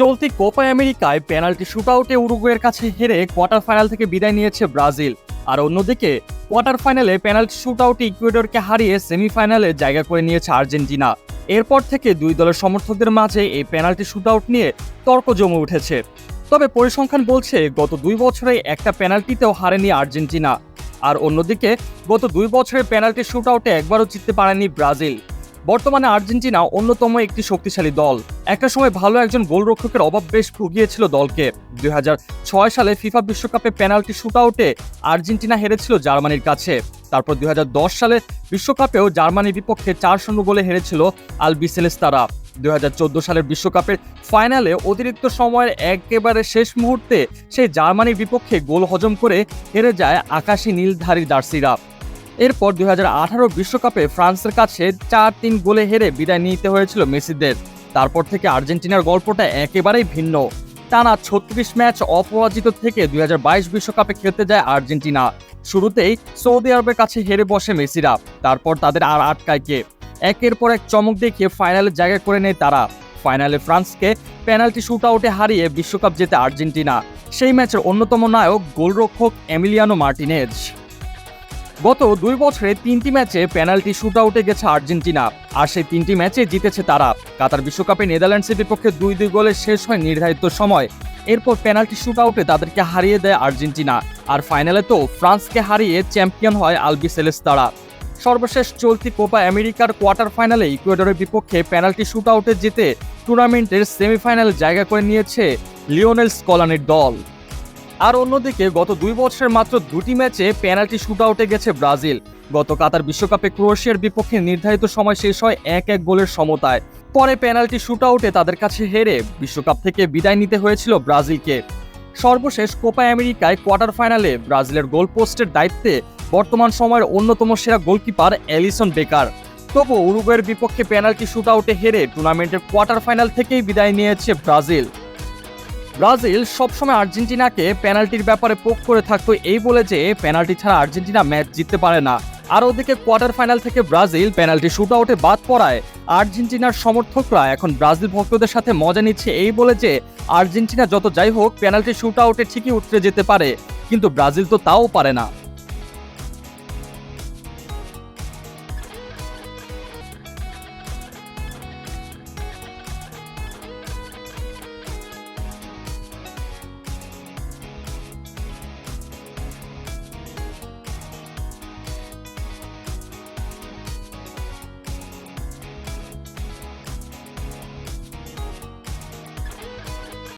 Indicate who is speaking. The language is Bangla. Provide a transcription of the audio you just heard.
Speaker 1: চলতি কোপা আমেরিকায় পেনাল্টি শুটআউটে উরুগুয়ের কাছে হেরে কোয়ার্টার ফাইনাল থেকে বিদায় নিয়েছে ব্রাজিল। আর অন্যদিকে, কোয়ার্টার ফাইনালে পেনাল্টি শুটআউটে ইকুয়েডরকে হারিয়ে সেমিফাইনালে জায়গা করে নিয়েছে আর্জেন্টিনা। এরপর থেকে দুই দলের সমর্থকদের মাঝে এই পেনাল্টি শুটআউট নিয়ে তর্ক জমে উঠেছে। তবে পরিসংখ্যান বলছে, গত দুই বছরে একটা পেনাল্টিতেও হারেনি আর্জেন্টিনা। আর অন্যদিকে, গত দুই বছরের পেনাল্টি শুটআউটে একবারও জিততে পারেনি ব্রাজিল। বর্তমানে আর্জেন্টিনা অন্যতম একটি শক্তিশালী দল। একটা সময় ভালো একজন গোলরক্ষকের অভাব বেশ ভুগিয়েছিল দলকে। দুই হাজার ছয় সালে ফিফা বিশ্বকাপে পেনাল্টি শুটআউটে আর্জেন্টিনা হেরেছিল জার্মানির কাছে। তারপর দুই হাজার দশ সালে বিশ্বকাপেও জার্মানির বিপক্ষে চার শূন্য গোলে হেরেছিল আলবিসেলেস তারা দুই সালের বিশ্বকাপের ফাইনালে অতিরিক্ত সময়ের একেবারে শেষ মুহূর্তে সেই জার্মানির বিপক্ষে গোল হজম করে হেরে যায় আকাশী নীলধারী জার্সিরা। এরপর দুই বিশ্বকাপে ফ্রান্সের কাছে চার তিন গোলে হেরে বিদায় নিতে হয়েছিল মেসিদের। তারপর থেকে আর্জেন্টিনার গল্পটা একেবারেই ভিন্ন। টানা ছত্রিশ ম্যাচ অপরাজিত থেকে দুই বিশ্বকাপে খেলতে যায় আর্জেন্টিনা। শুরুতেই সৌদি আরবের কাছে হেরে বসে মেসিরা, তারপর তাদের আর আটকায় কে? একের পর এক চমক দেখিয়ে ফাইনালে জায়গা করে নেয় তারা। ফাইনালে ফ্রান্সকে পেনাল্টি শুটআউটে হারিয়ে বিশ্বকাপ জেতে আর্জেন্টিনা। সেই ম্যাচের অন্যতম নায়ক গোলরক্ষক এমিলিয়ানো মার্টিনেজ। গত দুই বছরে তিনটি ম্যাচে পেনাল্টি শুটআউটে গেছে আর্জেন্টিনা, আর সেই তিনটি ম্যাচে জিতেছে তারা। কাতার বিশ্বকাপে নেদারল্যান্ডসের বিপক্ষে দুই দুই গোলে শেষ হয় নির্ধারিত সময়। এরপর পেনাল্টি শুটআউটে তাদেরকে হারিয়ে দেয় আর্জেন্টিনা, আর ফাইনালে তো ফ্রান্সকে হারিয়ে চ্যাম্পিয়ন হয় আলবি সেলেস তারা। সর্বশেষ চলতি কোপা আমেরিকার কোয়ার্টার ফাইনালে ইকুয়েডরের বিপক্ষে পেনাল্টি শুটআউটে জিতে টুর্নামেন্টের সেমিফাইনালে জায়গা করে নিয়েছে লিওনেল স্কলানের দল। আর অন্যদিকে গত দুই বছরের মাত্র দুটি ম্যাচে পেনাল্টি শুটআউটে গেছে ব্রাজিল। গত কাতার বিশ্বকাপে ক্রোয়েশিয়ার বিপক্ষে নির্ধারিত সময় শেষ হয় এক এক গোলের সমতায়। পরে পেনাল্টি শুটআউটে তাদের কাছে হেরে বিশ্বকাপ থেকে বিদায় নিতে হয়েছিল ব্রাজিলকে। সর্বশেষ কোপা আমেরিকায় কোয়ার্টার ফাইনালে ব্রাজিলের গোল পোস্টের দায়িত্বে বর্তমান সময়ের অন্যতম সেরা গোলকিপার অ্যালিসন বেকার। তবু উরুগুয়ের বিপক্ষে পেনাল্টি শুটআউটে হেরে টুর্নামেন্টের কোয়ার্টার ফাইনাল থেকেই বিদায় নিয়েছে ব্রাজিল। ব্রাজিল সবসময় আর্জেন্টিনাকে পেনাল্টির ব্যাপারে পোক করে থাকতো এই বলে যে পেনাল্টি ছাড়া আর্জেন্টিনা ম্যাচ জিততে পারে না। আর ওদিকে কোয়ার্টার ফাইনাল থেকে ব্রাজিল পেনাল্টি শুট আউটে বাদ পড়ায়। আর্জেন্টিনার সমর্থকরা এখন ব্রাজিল ভক্তদের সাথে মজা নিচ্ছে এই বলে যে আর্জেন্টিনা যত যাই হোক, পেনাল্টি শুট আউটে ঠিকই উঠতে যেতে পারে। কিন্তু ব্রাজিল তো তাও পারে না।